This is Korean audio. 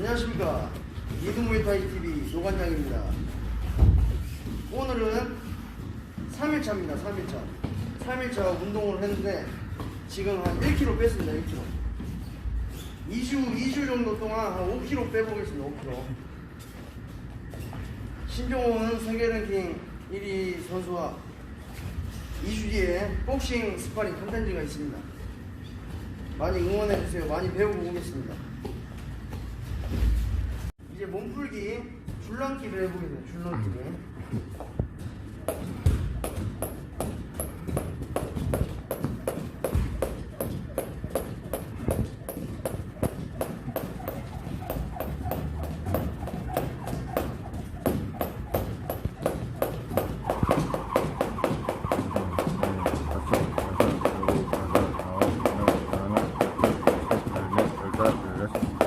안녕하십니까 이동무이타이 TV 노관장입니다. 오늘은 3일차입니다. 3일차. 3일차 운동을 했는데 지금 한 1kg 뺐습니다. 1kg. 2주 2주 정도 동안 한 5kg 빼보겠습니다. 5kg. 신종호는 세계 랭킹 1위 선수와 2주 뒤에 복싱 스파링 컨텐츠가 있습니다. 많이 응원해주세요. 많이 배우고 오겠습니다. 몸풀기 줄넘기를 해보겠습니다 줄넘기를. Thank you.